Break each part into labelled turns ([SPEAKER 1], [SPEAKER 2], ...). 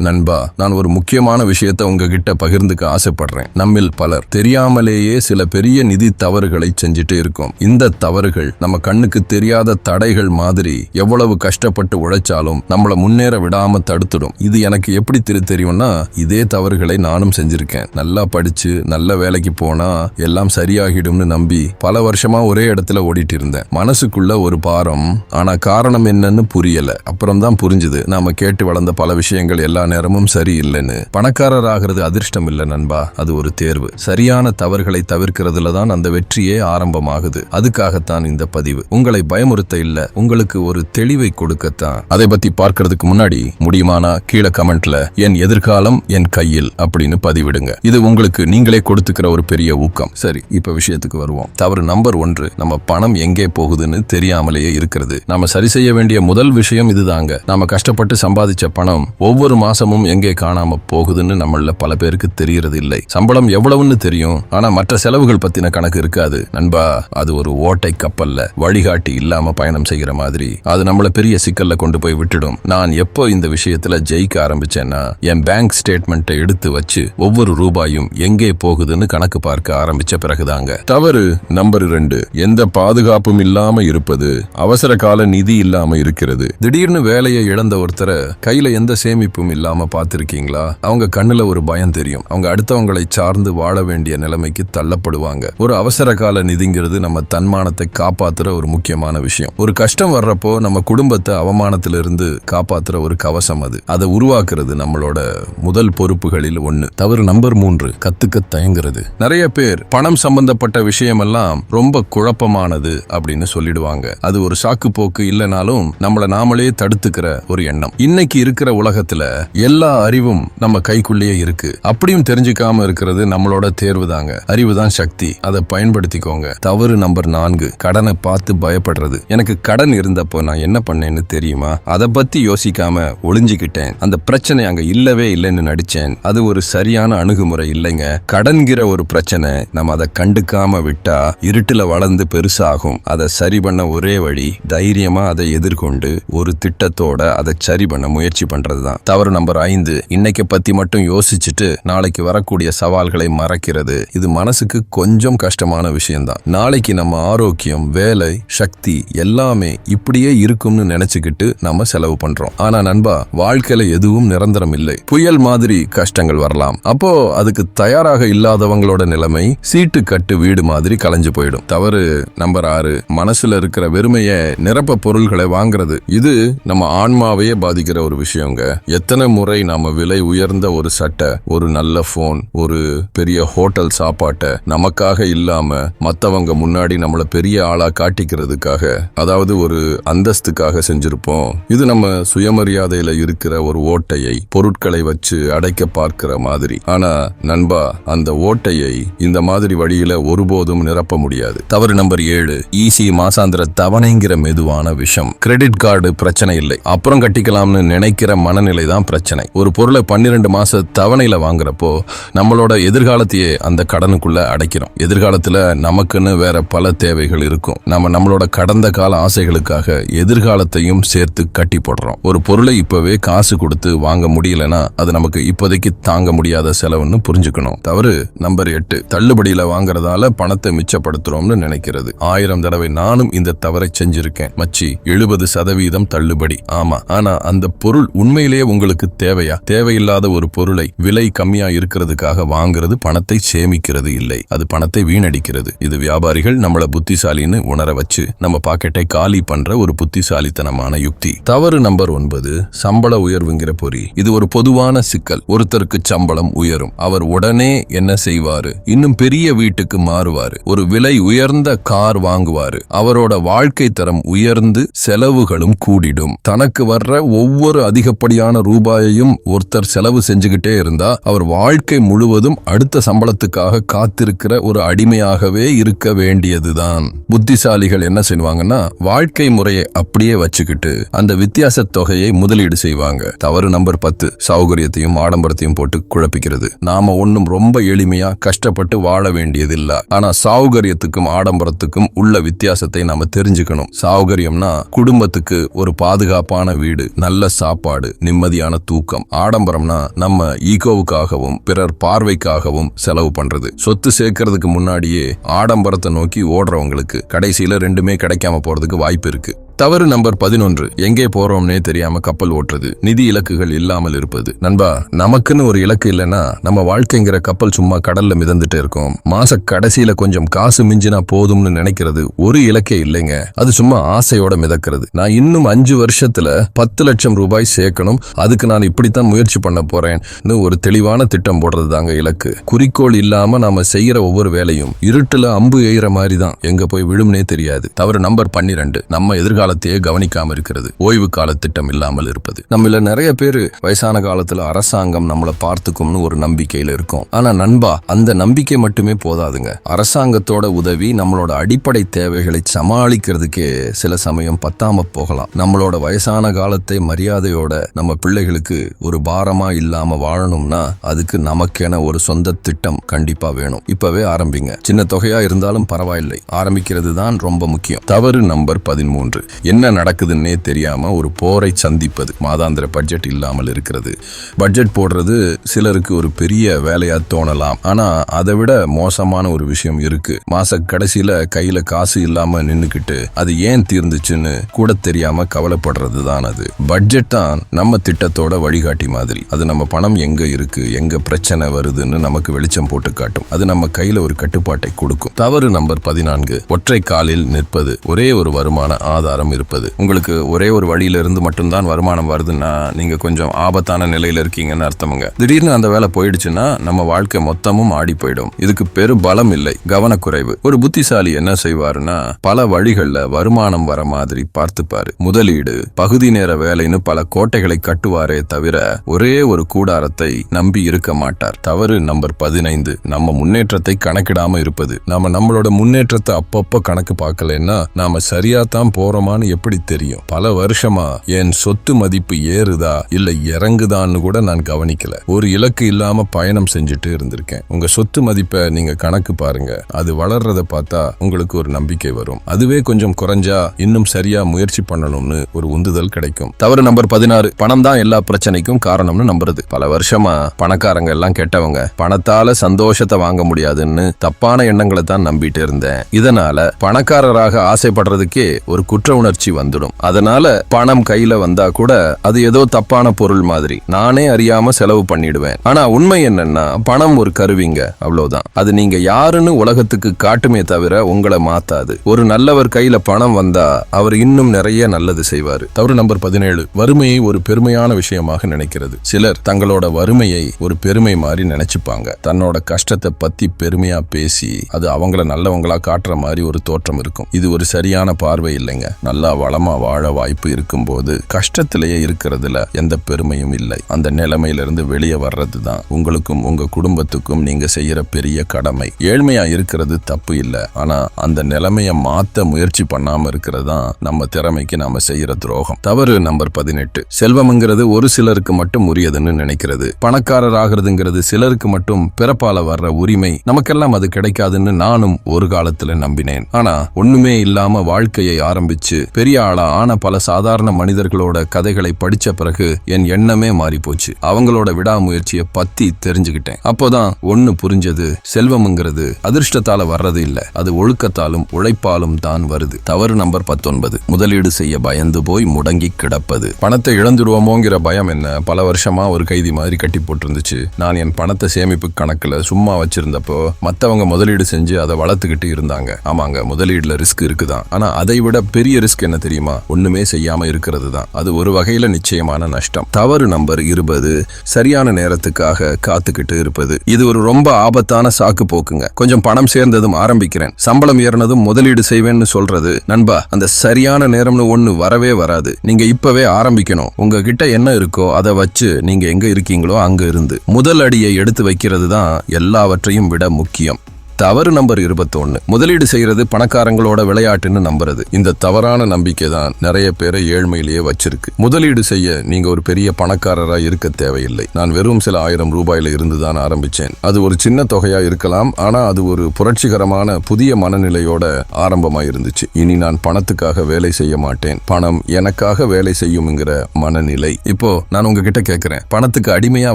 [SPEAKER 1] நண்பா நான் ஒரு முக்கியமான விஷயத்தை உங்ககிட்ட பகிர்ந்துக்க ஆசைப்படுறேன். நம்மில் பலர் தெரியாமலேயே சில பெரிய நிதி தவறுகளை செஞ்சுட்டு இருக்கோம். இந்த தவறுகள் நம்ம கண்ணுக்கு தெரியாத தடைகள் மாதிரி எவ்வளவு கஷ்டப்பட்டு உழைச்சாலும் நம்மள முன்னேற விடாம தடுத்துடும். இது எனக்கு எப்படி திரு தெரியும்னா இதே தவறுகளை நானும் செஞ்சிருக்கேன். நல்லா படிச்சு நல்ல வேலைக்கு போனா எல்லாம் சரியாகிடும்னு நம்பி பல வருஷமா ஒரே இடத்துல ஓடிட்டு இருந்தேன் மனசுக்குள்ள ஒரு பாரம் ஆனா காரணம் என்னன்னு புரியல. அப்புறம் தான் புரிஞ்சுது. நாம கேட்டு வளர்ந்த பல விஷயங்கள் எல்லாம் நேரமும் சரியில்லைன்னு. பணக்காரர் ஆகிறது அதிர்ஷ்டம் இல்லை நண்பா அது ஒரு தேர்வு. சரியான தவறுகளை தவிர்க்கிறதுல தான் அந்த வெற்றியே ஆரம்பமாகுது. அதுக்காகத்தான் இந்த பதிவு. உங்களை பயமுறுத்த இல்ல உங்களுக்கு ஒரு தெளிவை கொடுக்கத்தான். அதை பத்தி பார்க்கறதுக்கு முன்னாடி முடியுமானா கீழே கமெண்ட்ல என் எதிர்காலம் என் கையில் அப்படின்னு பதிவிடுங்க. இது உங்களுக்கு நீங்களே கொடுத்துக்கிற ஒரு பெரிய ஊக்கம். சரி இப்ப விஷயத்துக்கு வருவோம். தவறு நம்பர் ஒன்று நம்ம பணம் எங்கே போகுதுன்னு தெரியாமலேயே இருக்கிறது. நாம சரி செய்ய வேண்டிய முதல் விஷயம் இதுதாங்க. நாம கஷ்டப்பட்டு சம்பாதிச்ச பணம் ஒவ்வொரு மாசம் மாசமும் எங்கே காணாம போகுதுன்னு நம்மள பல பேருக்கு தெரியறது இல்லை சம்பளம் எவ்வளவுன்னு தெரியும். ஆனா மற்ற செலவுகள் பத்தின கணக்கு இருக்காது. நண்பா அது ஒரு ஓட்டை கப்பல்ல வழிகாட்டி இல்லாம பயணம் செய்கிற மாதிரி. அது நம்மள பெரிய சிக்கல்ல கொண்டு போய் விட்டுடும். நான் எப்போ இந்த விஷயத்துல ஜெயிக்க ஆரம்பிச்சேன்னா என் பேங்க் ஸ்டேட்மெண்ட்டை எடுத்து வச்சு ஒவ்வொரு ரூபாயும் எங்கே போகுதுன்னு கணக்கு பார்க்க ஆரம்பிச்ச பிறகுதாங்க. தவறு நம்பர் ரெண்டு. எந்த பாதுகாப்பும் இல்லாம இருப்பது அவசர கால நிதி இல்லாம இருக்கிறது. திடீர்னு வேலையை இழந்த ஒருத்தரை கையில எந்த சேமிப்பும் இல்லாம பார்த்திருக்கீங்களா? அவங்க கண்ணுல ஒரு பயம் தெரியும். அவங்க அடுத்தவங்களை சார்ந்து வாழ வேண்டிய நிலைமைக்கு தள்ளப்படுவாங்க. ஒரு அவசர கால நிதிங்கிறது நம்ம தன்மானத்தை காப்பாத்துற ஒரு முக்கியமான விஷயம். ஒரு கஷ்டம் வர்றப்போ நம்ம குடும்பத்தை அவமானத்திலிருந்து காப்பாத்துற ஒரு கவசம் அது. அதை உருவாக்குறது நம்மளோட முதல் பொறுப்புகளில் ஒண்ணு. தவறு நம்பர் மூன்று கத்துக்க தயங்குறது. நிறைய பேர் பணம் சம்பந்தப்பட்ட விஷயமெல்லாம் ரொம்ப குழப்பமானது அப்படின்னு சொல்லிடுவாங்க. அது ஒரு சாக்கு போக்கு இல்லைனாலும் நம்மள நாமளே தடுத்துக்கிற ஒரு எண்ணம். இன்னைக்கு இருக்கிற உலகத்துல எல்லா அறிவும் நம்ம கைக்குள்ளேயே இருக்கு. அப்படியும் தெரிஞ்சுக்காம இருக்கிறது நம்மளோட தேர்வு தாங்க அறிவு தான் சக்தி. அதை பயன்படுத்திக்கோங்க. தவறு நம்பர் நான்கு. கடனை பார்த்து பயப்படுறது. எனக்கு கடன் இருந்தப்போ நான் என்ன பண்ணேன்னு தெரியுமா? அதை பத்தி யோசிக்காம ஒளிஞ்சுக்கிட்டேன். அந்த பிரச்சனை அங்க இல்லவே இல்லைன்னு நடிச்சேன். அது ஒரு சரியான அணுகுமுறை இல்லைங்க. கடன்கிற ஒரு பிரச்சனை நம்ம அதை கண்டுக்காம விட்டா இருட்டுல வளர்ந்து பெருசாகும். அதை சரி பண்ண ஒரே வழி தைரியமா அதை எதிர்கொண்டு ஒரு திட்டத்தோட அதை சரி பண்ண முயற்சி பண்றதுதான். தவறு நம்பர் ஐந்து. இன்னைக்கு பத்தி மட்டும் யோசிச்சுட்டு நாளைக்கு வரக்கூடிய சவால்களை மறக்கிறது. இது மனசுக்கு கொஞ்சம் கஷ்டமான விஷயம்தான். நாளைக்கு நம்ம ஆரோக்கியம் வேலை சக்தி எல்லாமே இப்படியே இருக்கும்னு நினைச்சுக்கிட்டு நம்ம செலவு பண்றோம். ஆனா நண்பா வாழ்க்கையில எதுவும் நிரந்தரம் இல்லை. புயல் மாதிரி கஷ்டங்கள் வரலாம். அப்போ அதுக்கு தயாராக இல்லாதவங்களோட நிலைமை சீட்டு கட்டு வீடு மாதிரி கலைஞ்சு போயிடும். தவறு நம்பர் ஆறு. மனசுல இருக்கிற வெறுமைய நிரப்ப பொருள்களை வாங்குறது. இது நம்ம ஆன்மாவையே பாதிக்கிற ஒரு விஷயங்க. எத்தனை முறை நாம விலை உயர்ந்த ஒரு சட்டை ஒரு நல்ல போன் ஒரு பெரிய ஹோட்டல் சாப்பாட்டை நமக்காக இல்லாம மத்தவங்க முன்னாடி நம்மள பெரிய ஆளா காட்டிக்கிறதுக்காக அதாவது ஒரு அந்தஸ்துக்காக செஞ்சிருப்போம். இது நம்ம சுயமரியாதையில இருக்கிற ஒரு ஓட்டையை பொருட்களை வச்சு அடைக்க பார்க்கிற மாதிரி. ஆனா நண்பா அந்த ஓட்டையை இந்த மாதிரி வழியில ஒருபோதும் நிரப்ப முடியாது. தவறு நம்பர் ஏழு ஈசி மாசாந்திர தவணைங்கிற மெதுவான விஷம். கிரெடிட் கார்டு பிரச்சனை இல்லை. அப்புறம் கட்டிக்கலாம்னு நினைக்கிற மனநிலை தான் பிரச்சனை. பிரச்சனை. ஒரு பொருளை பன்னிரெண்டு மாச தவணையில வாங்குறப்போ நம்மளோட எதிர்காலத்தையே அந்த கடனுக்குள்ள அடைக்கிறோம். எதிர்காலத்துல நமக்குன்னு வேற பல தேவைகள் இருக்கும். நம்ம நம்மளோட கடந்த கால ஆசைகளுக்காக எதிர்காலத்தையும் சேர்த்து கட்டி போடுறோம். ஒரு பொருளை இப்பவே காசு கொடுத்து வாங்க முடியலனா அது நமக்கு இப்போதைக்கு தாங்க முடியாத செலவுன்னு புரிஞ்சுக்கணும். தவறு நம்பர் எட்டு. தள்ளுபடியில வாங்குறதால பணத்தை மிச்சப்படுத்துறோம்னு நினைக்கிறது. ஆயிரம் தடவை நானும் இந்த தவறை செஞ்சிருக்கேன். மச்சி எழுபது சதவீதம் தள்ளுபடி. ஆமா ஆனா அந்த பொருள் உண்மையிலேயே உங்களுக்கு தேவையா? தேவையில்லாத ஒரு பொருளை விலை கம்மியா இருக்கிறதுக்காக வாங்குறது பணத்தை சேமிக்கிறது இல்லை. அது பணத்தை வீணடிக்கிறது. இது வியாபாரிகள் நம்மள புத்திசாலின்னு உணர வச்சு நம்ம பாக்கெட்டை காலி பண்ற ஒரு புத்திசாலித்தனமான யுக்தி. தவறு நம்பர் ஒன்பது சம்பள உயர்வுங்கிற பொறி. இது ஒரு பொதுவான சிக்கல். ஒருத்தருக்கு சம்பளம் உயரும். அவர் உடனே என்ன செய்வாரு? இன்னும் பெரிய வீட்டுக்கு மாறுவாரு. ஒரு விலை உயர்ந்த கார் வாங்குவாரு. அவரோட வாழ்க்கை தரம் உயர்ந்து செலவுகளும் கூடிடும். தனக்கு வர்ற ஒவ்வொரு அதிகப்படியான ரூபாயையும் ஒருத்தர் செலவு செஞ்சுக்கிட்டே இருந்தா அவர் வாழ்க்கை முழுவதும் அடுத்த சம்பளத்துக்காக காத்திருக்கிற ஒரு அடிமையாகவே இருக்க வேண்டியதுதான். புத்திசாலிகள் என்ன செய்வாங்கன்னா வாழ்க்கை முறையை அப்படியே வச்சுக்கிட்டு அந்த வித்தியாச தொகையை முதலீடு செய்வாங்க. தவறு நம்பர் பத்து சௌகரியத்தையும் ஆடம்பரத்தையும் போட்டு குழப்பிக்கிறது. நாம ஒன்னும் ரொம்ப எளிமையா கஷ்டப்பட்டு வாழ வேண்டியதில்ல. ஆனா சௌகரியத்துக்கும் ஆடம்பரத்துக்கும் உள்ள வித்தியாசத்தை நாம தெரிஞ்சுக்கணும். சௌகரியம்னா குடும்பத்துக்கு ஒரு பாதுகாப்பான வீடு நல்ல சாப்பாடு நிம்மதியான தூக்கம் ஆடம்பரம்னா நம்ம ஈகோவுக்காகவும் பிறர் பார்வைக்காகவும் செலவு பண்றது. சொத்து சேர்க்கறதுக்கு முன்னாடியே ஆடம்பரத்தை நோக்கி ஓடுறவங்களுக்கு கடைசியில ரெண்டுமே கிடைக்காம போறதுக்கு வாய்ப்பு இருக்கு. தவறு நம்பர் பதினொன்று. எங்கே போறோம்னே தெரியாம கப்பல் ஓட்டுறது. நிதி இலக்குகள் இல்லாமல் இருப்பது. நண்பா நமக்குன்னு ஒரு இலக்கு இல்லைன்னா நம்ம வாழ்க்கைங்கிற கப்பல் சும்மா கடல்ல மிதந்துட்டு இருக்கும். மாச கடைசியில கொஞ்சம் காசு மிஞ்சினா போதும்னு நினைக்கிறது ஒரு இலக்கே இல்லைங்க. அது சும்மா ஆசையோட மிதக்கிறது. நான் இன்னும் அஞ்சு வருஷத்துல பத்து லட்சம் ரூபாய் சேர்க்கணும். அதுக்கு நான் இப்படித்தான் முயற்சி பண்ண போறேன்னு ஒரு தெளிவான திட்டம் போடுறது தாங்க இலக்கு. குறிக்கோள் இல்லாம நாம செய்யற ஒவ்வொரு வேலையும் இருட்டுல அம்பு எய்கிற மாதிரி தான் எங்க போய் விழும்னே தெரியாது. தவறு நம்பர் பன்னிரண்டு. நம்ம காலத்தையே கவனிக்காம இருக்கிறது. ஓய்வு கால திட்டம் இல்லாமல் இருப்பது. நம்மள நிறைய பேர் வயசான காலத்துல அரசாங்கம் நம்மளை பார்த்துக்கும்னு ஒரு நம்பிக்கையில இருக்கும். ஆனா நண்பா அந்த நம்பிக்கை மட்டுமே போதாதுங்க. அரசாங்கத்தோட உதவி நம்மளோட அடிப்படை தேவைகளை சமாளிக்கிறதுக்கே சில சமயம் பத்தாம போகலாம். நம்மளோட வயசான காலத்தை மரியாதையோட நம்ம பிள்ளைகளுக்கு ஒரு பாரமா இல்லாம வாழணும்னா அதுக்கு நமக்கென ஒரு சொந்த திட்டம் கண்டிப்பா வேணும். இப்பவே ஆரம்பிங்க. சின்ன தொகையா இருந்தாலும் பரவாயில்லை. ஆரம்பிக்கிறது தான் ரொம்ப முக்கியம். தவறு நம்பர் பதிமூன்று. என்ன நடக்குதுன்னே தெரியாம ஒரு போரை சந்திப்பது. மாதாந்திர பட்ஜெட் இல்லாமல் இருக்கிறது. பட்ஜெட் போடுறது சிலருக்கு ஒரு பெரிய வேலையா தோணலாம். ஆனா அதை விட மோசமான ஒரு விஷயம் இருக்கு. மாச கடைசியில் கையில காசு இல்லாம நின்றுக்கிட்டு அது ஏன் தீர்ந்துச்சுன்னு கூட தெரியாம கவலைப்படுறது தான் அது. பட்ஜெட் தான் நம்ம திட்டத்தோட வழிகாட்டி மாதிரி. அது நம்ம பணம் எங்க இருக்கு எங்க பிரச்சனை வருதுன்னு நமக்கு வெளிச்சம் போட்டு காட்டும். அது நம்ம கையில ஒரு கட்டுப்பாட்டை கொடுக்கும். தவறு நம்பர் பதினான்கு ஒற்றை காலில் நிற்பது ஒரே ஒரு வருமான ஆதாரம் இருப்பது. உங்களுக்கு ஒரே ஒரு வழியில இருந்து மட்டும்தான் வருமானம் வருதுன்னா நீங்க கொஞ்சம் ஆபத்தான நிலையில இருக்கீங்கன்னு அர்த்தமுங்க. திடீர்னு அந்த வேலை போயிடுச்சுன்னா நம்ம வாழ்க்கை மொத்தமும் ஆடி போயிடும். இதுக்கு பெரு பலம் இல்லை கவனக்குறைவு. ஒரு புத்திசாலி என்ன செய்வாருன்னா பல வழிகள்ல வருமானம் வர மாதிரி பார்த்துப்பாரு. முதலீடு பகுதி நேர வேலைன்னு பல கோட்டைகளை கட்டுவாரே தவிர ஒரே ஒரு கூடாரத்தை நம்பி இருக்க மாட்டார். தவறு நம்பர் பதினைந்து. நம்ம முன்னேற்றத்தை கணக்கிடாம இருப்பது. நாம நம்மளோட முன்னேற்றத்தை அப்பப்ப கணக்கு பார்க்கலன்னா நாம சரியா தான் போறோமான்னு எப்படி தெரியும்? பல வருஷமா என் சொத்து மதிப்பு ஏறுதா? இல்ல இறங்குதான்னு கூட நான் கவனிக்கல. ஒரு இலக்கு இல்லாம பயணம் செஞ்சுட்டு இருந்திருக்கேன். உங்க சொத்து மதிப்பை நீங்க கணக்கு பாருங்க. அது வளர்றத பார்த்தா உங்களுக்கு ஒரு நம்பிக்கை வரும். அதுவே கொஞ்சம் குறைஞ்சா இன்னும் சரியா முயற்சி பண்ணணும்னு ஒரு உந்துதல் கிடைக்கும். தவறு நம்பர் பதினாறு. பணம் தான் எல்லா பிரச்சனைக்கும் காரணம்னு நம்புறது. பல வருஷமா பணக்காரங்க எல்லாம் கெட்டவங்க. பணத்தால சந்தோஷத்தை வாங்க முடியாதுன்னு தப்பான எண்ணங்களை தான் நம்பிட்டு இருந்தேன். இதனால பணக்காரராக ஆசைப்படுறதுக்கே ஒரு குற்ற உணர்ச்சி வந்துடும். அதனால பணம் கையில வந்தா கூட அது ஏதோ தப்பான பொருள் மாதிரி. நானே அறியாம செலவு பண்ணிடுவேன். ஆனா உண்மை என்னன்னா பணம் ஒரு கருவிங்க அவ்வளவுதான். அது நீங்க யாருன்னு உலகத்துக்கு காட்டுமே தவிர உங்களை மாத்தாது. ஒரு நல்லவர் கையில பணம் வந்தா அவர் இன்னும் நிறைய நல்லது செய்வாரு. தவறு நம்பர் பதினேழு. வறுமையை ஒரு பெருமையான விஷயமாக நினைக்கிறது. சிலர் தங்களோட வறுமையை ஒரு பெருமை மாதிரி நினைச்சுப்பாங்க. தன்னோட கஷ்டத்தை பத்தி பெருமையா பேசி அது அவங்கள நல்லவங்களா காட்டுற மாதிரி ஒரு தோற்றம் இருக்கும். இது ஒரு சரியான பார்வை இல்லைங்க. நல்லா வளமா வாழ வாய்ப்பு இருக்கும்போது கஷ்டத்திலேயே இருக்கிறதுல எந்த பெருமையும் இல்லை. அந்த நிலைமையிலிருந்து வெளியே வர்றது தான் உங்களுக்கும் உங்க குடும்பத்துக்கும் நீங்க செய்யற பெரிய கடமை. ஏழ்மையா இருக்கிறது தப்பு இல்லை. ஆனா அந்த நிலைமையை மாத்த முயற்சி பண்ணாம இருக்கிறது தான் நம்ம திறமைக்கு நாம செய்யற துரோகம். தவறு நம்பர் பதினெட்டு. செல்வம்ங்கிறது ஒரு சிலருக்கு மட்டும் உரியதுன்னு நினைக்கிறது. பணக்காரர் ஆகிறதுங்கிறது சிலருக்கு மட்டும் பிறப்பால வர்ற உரிமை. நமக்கெல்லாம் அது கிடைக்காதுன்னு நானும் ஒரு காலத்துல நம்பினேன். ஆனா ஒண்ணுமே இல்லாம வாழ்க்கையை ஆரம்பிச்சு பெரிய ஆளா ஆன பல சாதாரண மனிதர்களோட கதைகளை படிச்ச பிறகு என் எண்ணமே மாறி போச்சு அவங்களோட விடாமுயற்சியை பத்தி தெரிஞ்சுக்கிட்டேன். அப்போதான் ஒண்ணு புரிஞ்சது செல்வம்ங்கிறது அதிர்ஷ்டத்தால வர்றது இல்ல. அது ஒழுக்கத்தாலும் உழைப்பாலும் தான் வருது. தவறு நம்பர் பத்தொன்பது. முதலீடு செய்ய பயந்து போய் முடங்கி கிடப்பது. பணத்தை இழந்துடுவோமோங்கிற பயம் என்ன? பல வருஷமா ஒரு கைதி மாதிரி கட்டி போட்டிருந்துச்சு. நான் என் பணத்தை சேமிப்பு கணக்குல சும்மா வச்சிருந்தப்போ மத்தவங்க முதலீடு செஞ்சு அதை வளர்த்துக்கிட்டு இருந்தாங்க. ஆமாங்க முதலீடுல ரிஸ்க் இருக்குதான். ஆனா அதை விட பெரிய ரிஸ்க் என்ன தெரியுமா? ஒண்ணுமே செய்யாம இருக்கிறது தான் அது ஒரு வகையில நிச்சயமான நஷ்டம். தவறு நம்பர் இருபது சரியான நேரத்துக்காக காத்துக்கிட்டு இருப்பது. இது ஒரு ரொம்ப ஆபத்தான சாக்கு போக்குங்க. கொஞ்சம் பணம் சேர்ந்ததும் ஆரம்பிக்கிறேன். சம்பளம் ஏறினதும் முதலீடு செய்வேன்னு சொல்றது. நண்பா அந்த சரியான நேரம்னு ஒண்ணு வரவே வராது. நீங்க இப்பவே ஆரம்பிக்கணும். உங்ககிட்ட என்ன இருக்கோ அதை வச்சு நீங்க எங்க இருக்கீங்களோ அங்க இருந்து. முதல் அடியை எடுத்து வைக்கிறது தான் எல்லாவற்றையும் விட முக்கியம். தவறு நம்பர் இருபத்தொன்னு. முதலீடு செய்யறது பணக்காரங்களோட விளையாட்டுன்னு நம்புறது. இந்த தவறான நம்பிக்கை தான் நிறைய பேரை ஏழ்மையிலேயே வச்சிருக்கு. முதலீடு செய்ய நீங்க ஒரு பெரிய பணக்காரரா இருக்க தேவையில்லை. நான் வெறும் சில ஆயிரம் ரூபாயில இருந்து தான் ஆரம்பிச்சேன். அது ஒரு சின்ன தொகையா இருக்கலாம். ஆனா அது ஒரு புரட்சிகரமான புதிய மனநிலையோட ஆரம்பமா இருந்துச்சு. இனி நான் பணத்துக்காக வேலை செய்ய மாட்டேன். பணம் எனக்காக வேலை செய்யும்ங்கிற மனநிலை. இப்போ நான் உங்ககிட்ட கேக்குறேன். பணத்துக்கு அடிமையா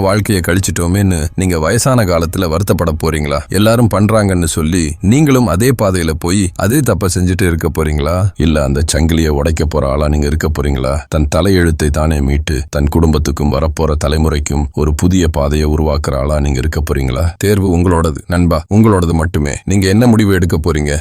[SPEAKER 1] வாழ்க்கையை கழிச்சிட்டோமேன்னு நீங்க வயசான காலத்துல வருத்தப்பட போறீங்களா? எல்லாரும் பண்றாங்கன்னு சொல்லி நீங்களும் அதே பாதையில போய் அதே தப்ப செஞ்சுட்டு இருக்க போறீங்களா? இல்ல அந்த சங்கிலியை உடைக்க போற ஆளா நீங்க இருக்க போறீங்களா? தன் தலையெழுத்தை தானே மீட்டு தன் குடும்பத்துக்கும் வரப்போற தலைமுறைக்கும் ஒரு புதிய பாதையை உருவாக்குற ஆளா நீங்க இருக்க போறீங்களா? தேர்வு உங்களோடது நண்பா. உங்களோடது மட்டுமே. நீங்க என்ன முடிவு எடுக்க போறீங்க?